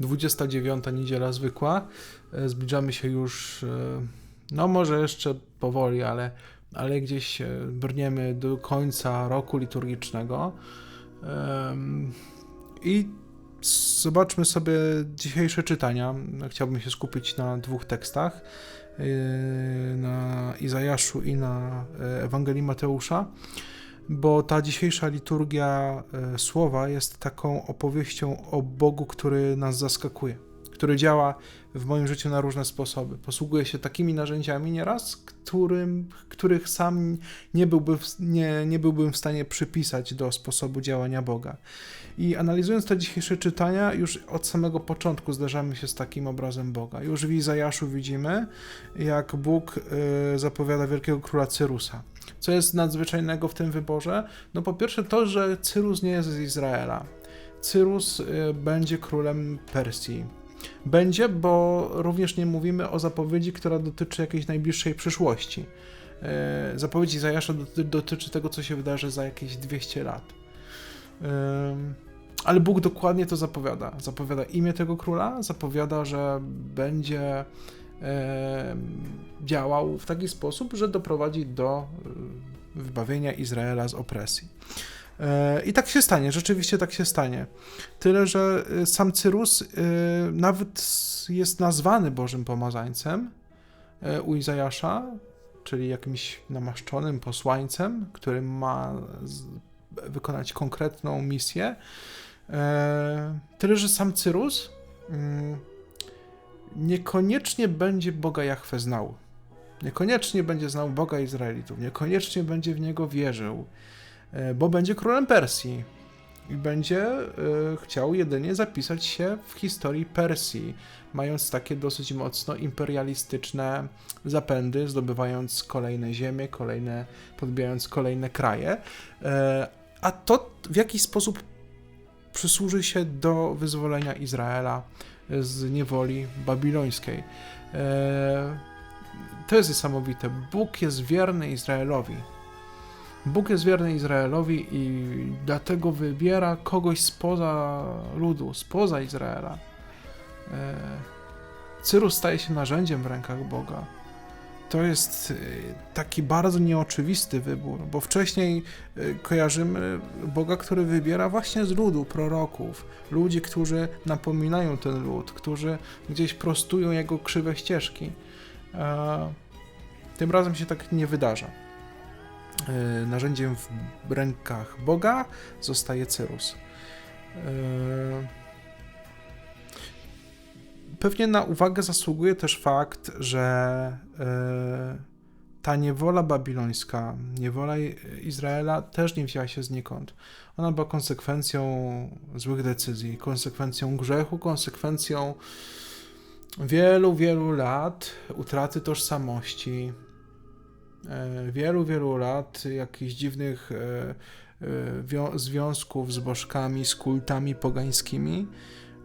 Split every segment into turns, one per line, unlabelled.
29 niedziela zwykła. E, Zbliżamy się już, e, no może jeszcze powoli, ale, ale gdzieś e, brniemy do końca roku liturgicznego. I zobaczmy sobie dzisiejsze czytania. Chciałbym się skupić na dwóch tekstach. Na Izajaszu i na Ewangelii Mateusza, bo ta dzisiejsza liturgia e, słowa jest taką opowieścią o Bogu, który nas zaskakuje, który działa w moim życiu na różne sposoby. Posługuje się takimi narzędziami nieraz, którym, których sam nie, byłby, nie, nie byłbym w stanie przypisać do sposobu działania Boga. I analizując te dzisiejsze czytania, już od samego początku zderzamy się z takim obrazem Boga. Już w Izajaszu widzimy, jak Bóg y, zapowiada wielkiego króla Cyrusa. Co jest nadzwyczajnego w tym wyborze? No po pierwsze to, że Cyrus nie jest z Izraela. Cyrus y, będzie królem Persji. Będzie, bo również nie mówimy o zapowiedzi, która dotyczy jakiejś najbliższej przyszłości. Y, Zapowiedź Izajasza doty- dotyczy tego, co się wydarzy za jakieś 200 lat. Ale Bóg dokładnie to zapowiada. Zapowiada imię tego króla, zapowiada, że będzie działał w taki sposób, że doprowadzi do wybawienia Izraela z opresji. E, I tak się stanie, rzeczywiście tak się stanie. Tyle, że y, sam Cyrus y, nawet jest nazwany Bożym Pomazańcem e, u Izajasza, czyli jakimś namaszczonym posłańcem, który ma wykonać konkretną misję. E, Tyle, że sam Cyrus mm, niekoniecznie będzie Boga Jahwe znał. Niekoniecznie będzie znał Boga Izraelitów, niekoniecznie będzie w niego wierzył, e, bo będzie królem Persji i będzie e, chciał jedynie zapisać się w historii Persji, mając takie dosyć mocno imperialistyczne zapędy, zdobywając kolejne ziemie, kolejne, podbijając kolejne kraje. E, A to w jakiś sposób przysłuży się do wyzwolenia Izraela z niewoli babilońskiej. E, To jest niesamowite. Bóg jest wierny Izraelowi. Bóg jest wierny Izraelowi i dlatego wybiera kogoś spoza ludu, spoza Izraela. E, Cyrus staje się narzędziem w rękach Boga. To jest e, taki bardzo nieoczywisty wybór, bo wcześniej e, kojarzymy Boga, który wybiera właśnie z ludu proroków, ludzi, którzy napominają ten lud, którzy gdzieś prostują jego krzywe ścieżki. E, Tym razem się tak nie wydarza. E, Narzędziem w rękach Boga zostaje Cyrus. Pewnie na uwagę zasługuje też fakt, że e, ta niewola babilońska, niewola Izraela też nie wzięła się znikąd. Ona była konsekwencją złych decyzji, konsekwencją grzechu, konsekwencją wielu, wielu lat utraty tożsamości, e, wielu, wielu lat jakichś dziwnych e, wią- związków z bożkami, z kultami pogańskimi.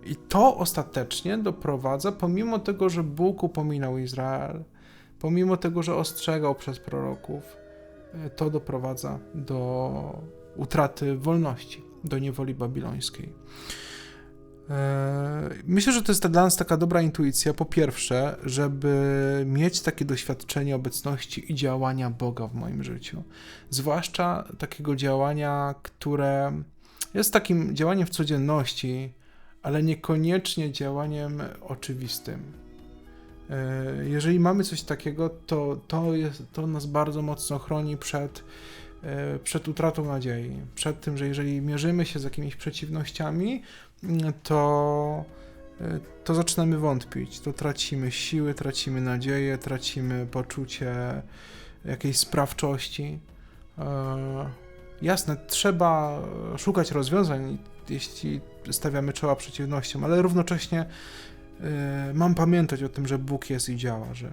I to ostatecznie doprowadza, pomimo tego, że Bóg upominał Izrael, pomimo tego, że ostrzegał przez proroków, e, to doprowadza do utraty wolności, do niewoli babilońskiej. E, Myślę, że to jest dla nas taka dobra intuicja, po pierwsze, żeby mieć takie doświadczenie obecności i działania Boga w moim życiu. Zwłaszcza takiego działania, które jest takim działaniem w codzienności, ale niekoniecznie działaniem oczywistym. E, Jeżeli mamy coś takiego, to, to, jest, to nas bardzo mocno chroni przed, e, przed utratą nadziei, przed tym, że jeżeli mierzymy się z jakimiś przeciwnościami, mm, to, e, to zaczynamy wątpić, to tracimy siły, tracimy nadzieję, tracimy poczucie jakiejś sprawczości. Jasne, trzeba szukać rozwiązań, jeśli stawiamy czoła przeciwnościom, ale równocześnie e, mam pamiętać o tym, że Bóg jest i działa, że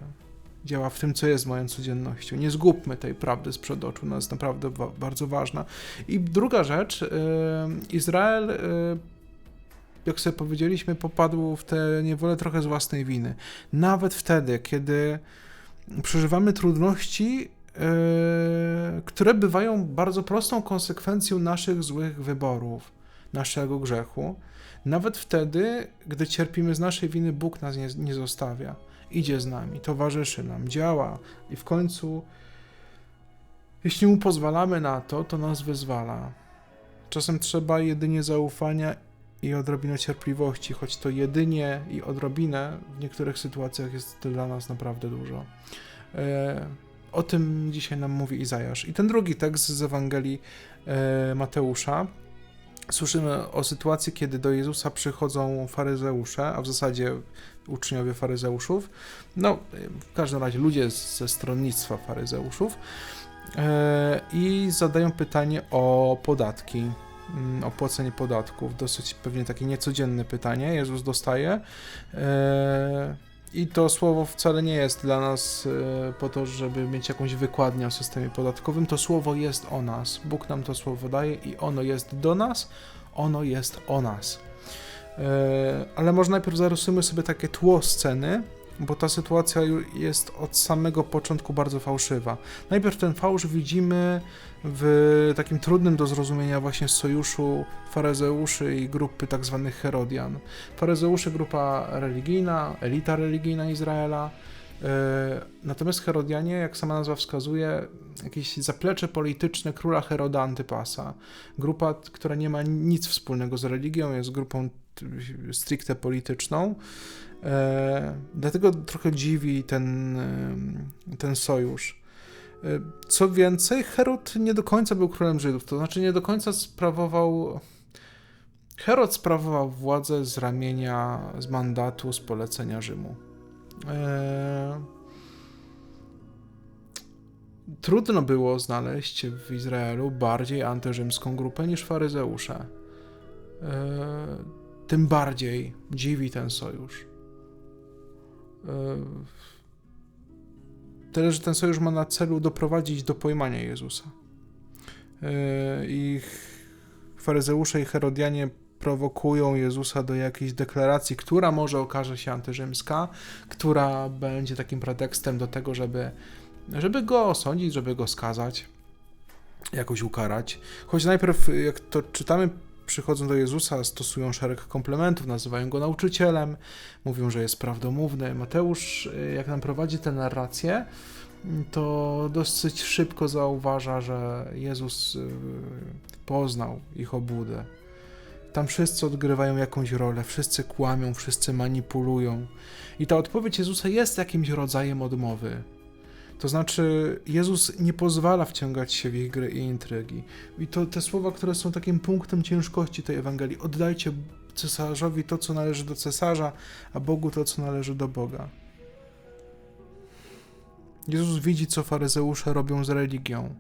działa w tym, co jest moją codziennością. Nie zgubmy tej prawdy z przed oczu, ona jest naprawdę bardzo ważna. I druga rzecz, e, Izrael, e, jak sobie powiedzieliśmy, popadł w tę niewolę trochę z własnej winy. Nawet wtedy, kiedy przeżywamy trudności, które bywają bardzo prostą konsekwencją naszych złych wyborów, naszego grzechu. Nawet wtedy, gdy cierpimy z naszej winy, Bóg nas nie, nie zostawia. Idzie z nami, towarzyszy nam, działa i w końcu, jeśli mu pozwalamy na to, to nas wyzwala. Czasem trzeba jedynie zaufania i odrobinę cierpliwości, choć to jedynie i odrobinę w niektórych sytuacjach jest dla nas naprawdę dużo. E, o tym dzisiaj nam mówi Izajasz. I ten drugi tekst z Ewangelii e, Mateusza. Słyszymy o sytuacji, kiedy do Jezusa przychodzą faryzeusze, a w zasadzie uczniowie faryzeuszów. No, w każdym razie ludzie ze stronnictwa faryzeuszów. E, I zadają pytanie o podatki Mm, o płacenie podatków. Dosyć pewnie takie niecodzienne pytanie Jezus dostaje. I to słowo wcale nie jest dla nas e, po to, żeby mieć jakąś wykładnię o systemie podatkowym. To słowo jest o nas. Bóg nam to słowo daje i ono jest do nas, ono jest o nas. E, ale może najpierw zarysujmy sobie takie tło sceny, bo ta sytuacja jest od samego początku bardzo fałszywa. Najpierw ten fałsz widzimy w takim trudnym do zrozumienia właśnie sojuszu faryzeuszy i grupy tak zwanych Herodian. Faryzeusze grupa religijna, elita religijna Izraela, Natomiast Herodianie, jak sama nazwa wskazuje, jakieś zaplecze polityczne króla Heroda Antypasa. Grupa, która nie ma nic wspólnego z religią, jest grupą stricte polityczną. E, dlatego trochę dziwi ten, e, ten sojusz. E, co więcej, Herod nie do końca był królem Żydów, to znaczy nie do końca sprawował. Herod sprawował władzę z ramienia, z mandatu, z polecenia Rzymu. Trudno było znaleźć w Izraelu bardziej antyrzymską grupę niż faryzeusze. Tym bardziej dziwi ten sojusz. E, tyle, że ten sojusz ma na celu doprowadzić do pojmania Jezusa. E, I faryzeusze i herodianie prowokują Jezusa do jakiejś deklaracji, która może okaże się antyrzymska, która będzie takim pretekstem do tego, żeby, żeby go osądzić, żeby go skazać, jakoś ukarać. Choć najpierw, jak to czytamy przychodzą do Jezusa, stosują szereg komplementów, nazywają go nauczycielem, mówią, że jest prawdomówny. Mateusz, jak nam prowadzi tę narrację, to dosyć szybko zauważa, że Jezus y, poznał ich obłudę. Tam wszyscy odgrywają jakąś rolę, wszyscy kłamią, wszyscy manipulują. I ta odpowiedź Jezusa jest jakimś rodzajem odmowy. To znaczy, Jezus nie pozwala wciągać się w ich gry i intrygi. I to te słowa, które są takim punktem ciężkości tej Ewangelii. Oddajcie cesarzowi to, co należy do cesarza, a Bogu to, co należy do Boga. Jezus widzi, co faryzeusze robią z religią.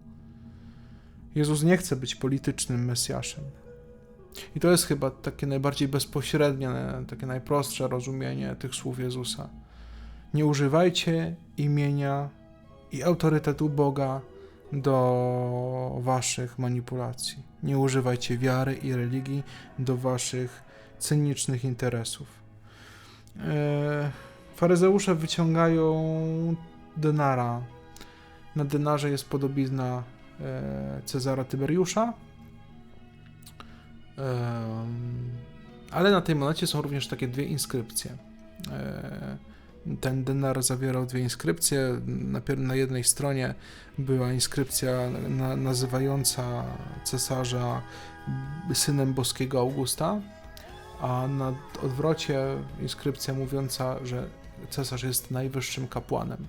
Jezus nie chce być politycznym Mesjaszem. I to jest chyba takie najbardziej bezpośrednie, takie najprostsze rozumienie tych słów Jezusa. Nie używajcie imienia i autorytetu Boga do waszych manipulacji. Nie używajcie wiary i religii do waszych cynicznych interesów. E, faryzeusze wyciągają denara. Na denarze jest podobizna e, Cezara Tyberiusza. Ale na tej monecie są również takie dwie inskrypcje. E, ten denar zawierał dwie inskrypcje. Na, jednej stronie była inskrypcja na, nazywająca cesarza synem boskiego Augusta, a na odwrocie inskrypcja mówiąca, że cesarz jest najwyższym kapłanem.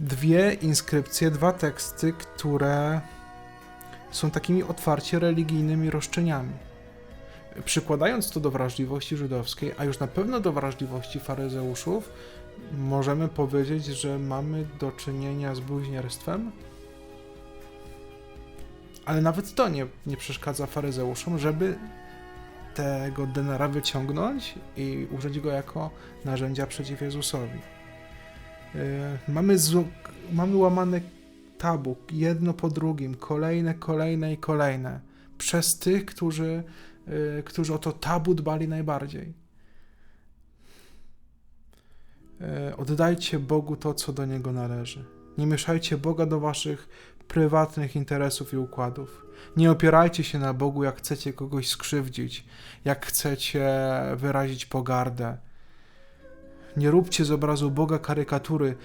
Dwie inskrypcje, dwa teksty, które są takimi otwarcie religijnymi roszczeniami przykładając to do wrażliwości żydowskiej, a już na pewno do wrażliwości faryzeuszów, możemy powiedzieć, że mamy do czynienia z bluźnierstwem. Ale nawet to nie, nie przeszkadza faryzeuszom, żeby tego denara wyciągnąć i użyć go jako narzędzia przeciw Jezusowi. Yy, mamy, mamy łamane tabu, jedno po drugim, kolejne, kolejne i kolejne, przez tych, którzy Y, którzy o to tabu dbali najbardziej. Y, oddajcie Bogu to, co do Niego należy. Nie mieszajcie Boga do waszych prywatnych interesów i układów. Nie opierajcie się na Bogu, jak chcecie kogoś skrzywdzić, jak chcecie wyrazić pogardę. Nie róbcie z obrazu Boga karykatury.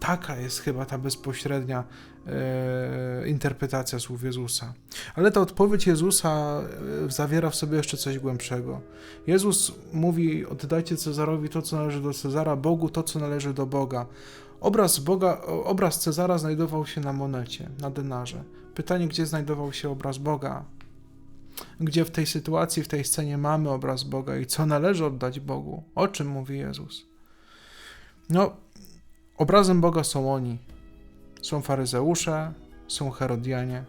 Taka jest chyba ta bezpośrednia e, interpretacja słów Jezusa. Ale ta odpowiedź Jezusa e, zawiera w sobie jeszcze coś głębszego. Jezus mówi: Oddajcie Cezarowi to, co należy do Cezara, Bogu to, co należy do Boga. Obraz, Boga, obraz Cezara znajdował się na monecie, na denarze. Pytanie, gdzie znajdował się obraz Boga? Gdzie w tej sytuacji, w tej scenie mamy obraz Boga i co należy oddać Bogu? O czym mówi Jezus? No, obrazem Boga są oni. Są faryzeusze, są Herodianie.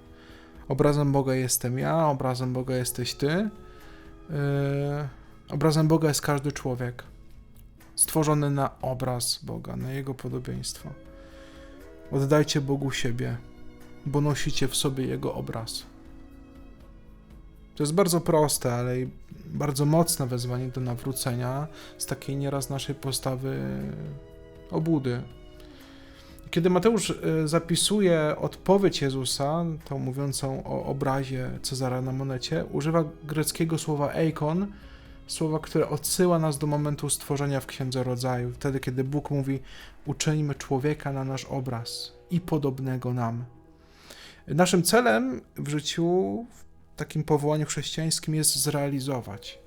Obrazem Boga jestem ja, obrazem Boga jesteś ty. Yy, obrazem Boga jest każdy człowiek stworzony na obraz Boga, na Jego podobieństwo. Oddajcie Bogu siebie, bo nosicie w sobie Jego obraz. To jest bardzo proste, ale i bardzo mocne wezwanie do nawrócenia z takiej nieraz naszej postawy obudy. Kiedy Mateusz e, zapisuje odpowiedź Jezusa, tą mówiącą o obrazie Cezara na monecie, używa greckiego słowa eikon, słowa, które odsyła nas do momentu stworzenia w Księdze Rodzaju, wtedy, kiedy Bóg mówi: Uczyńmy człowieka na nasz obraz i podobnego nam. Naszym celem w życiu, w takim powołaniu chrześcijańskim, jest zrealizować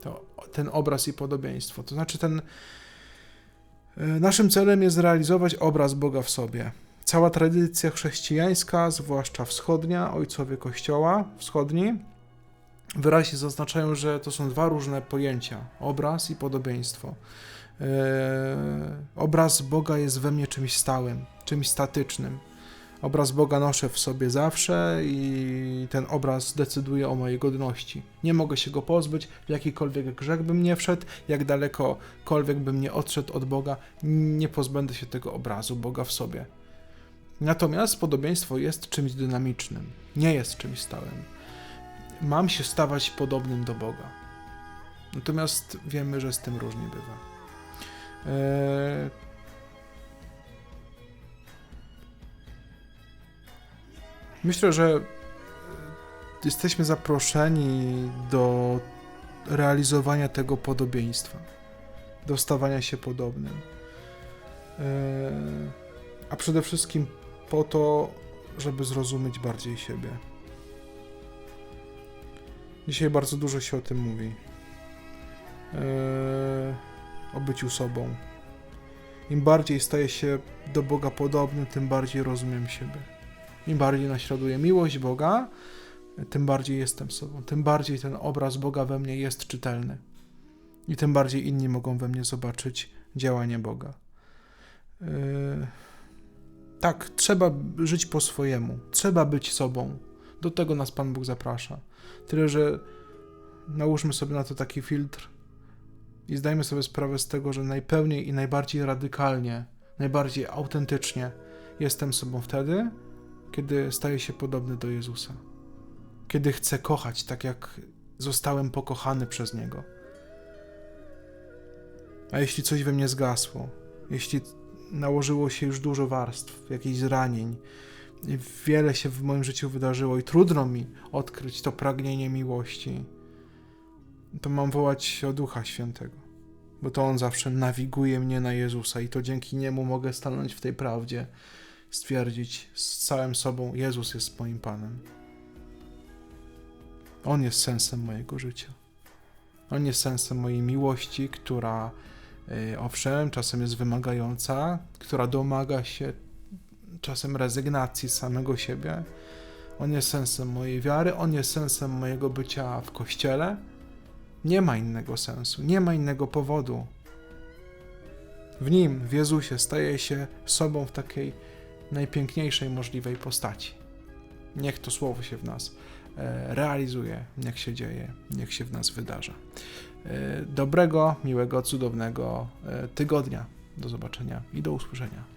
to, ten obraz i podobieństwo. To znaczy, ten, naszym celem jest zrealizować obraz Boga w sobie. Cała tradycja chrześcijańska, zwłaszcza wschodnia, ojcowie Kościoła wschodni, wyraźnie zaznaczają, że to są dwa różne pojęcia: obraz i podobieństwo. Yy, obraz Boga jest we mnie czymś stałym, czymś statycznym. Obraz Boga noszę w sobie zawsze i ten obraz decyduje o mojej godności. Nie mogę się go pozbyć, w jakikolwiek grzech bym nie wszedł, jak dalekokolwiek bym nie odszedł od Boga, nie pozbędę się tego obrazu Boga w sobie. Natomiast podobieństwo jest czymś dynamicznym, nie jest czymś stałym mam się stawać podobnym do Boga. Natomiast wiemy, że z tym różnie bywa. Eee... Myślę, że jesteśmy zaproszeni do realizowania tego podobieństwa, do stawania się podobnym. Eee... A przede wszystkim po to, żeby zrozumieć bardziej siebie. Dzisiaj bardzo dużo się o tym mówi. Eee, o byciu sobą. Im bardziej staję się do Boga podobny, tym bardziej rozumiem siebie. Im bardziej naśladuję miłość Boga, tym bardziej jestem sobą. Tym bardziej ten obraz Boga we mnie jest czytelny. I tym bardziej inni mogą we mnie zobaczyć działanie Boga. Eee, tak, trzeba żyć po swojemu. Trzeba być sobą. Do tego nas Pan Bóg zaprasza. Tyle, że nałóżmy sobie na to taki filtr i zdajmy sobie sprawę z tego, że najpełniej i najbardziej radykalnie, najbardziej autentycznie jestem sobą wtedy, kiedy staję się podobny do Jezusa. Kiedy chcę kochać tak, jak zostałem pokochany przez Niego. A jeśli coś we mnie zgasło, jeśli nałożyło się już dużo warstw, jakichś zranień, wiele się w moim życiu wydarzyło i trudno mi odkryć to pragnienie miłości, to mam wołać o Ducha Świętego, bo to On zawsze nawiguje mnie na Jezusa i to dzięki Niemu mogę stanąć w tej prawdzie, stwierdzić z całym sobą: Jezus jest moim Panem. On jest sensem mojego życia. On jest sensem mojej miłości, która y, owszem, czasem jest wymagająca, która domaga się czasem rezygnacji samego siebie. On jest sensem mojej wiary, on jest sensem mojego bycia w kościele. Nie ma innego sensu, nie ma innego powodu. W nim, w Jezusie, staje się sobą w takiej najpiękniejszej możliwej postaci. Niech to słowo się w nas e, realizuje, niech się dzieje, niech się w nas wydarza. E, dobrego, miłego, cudownego e, tygodnia. Do zobaczenia i do usłyszenia.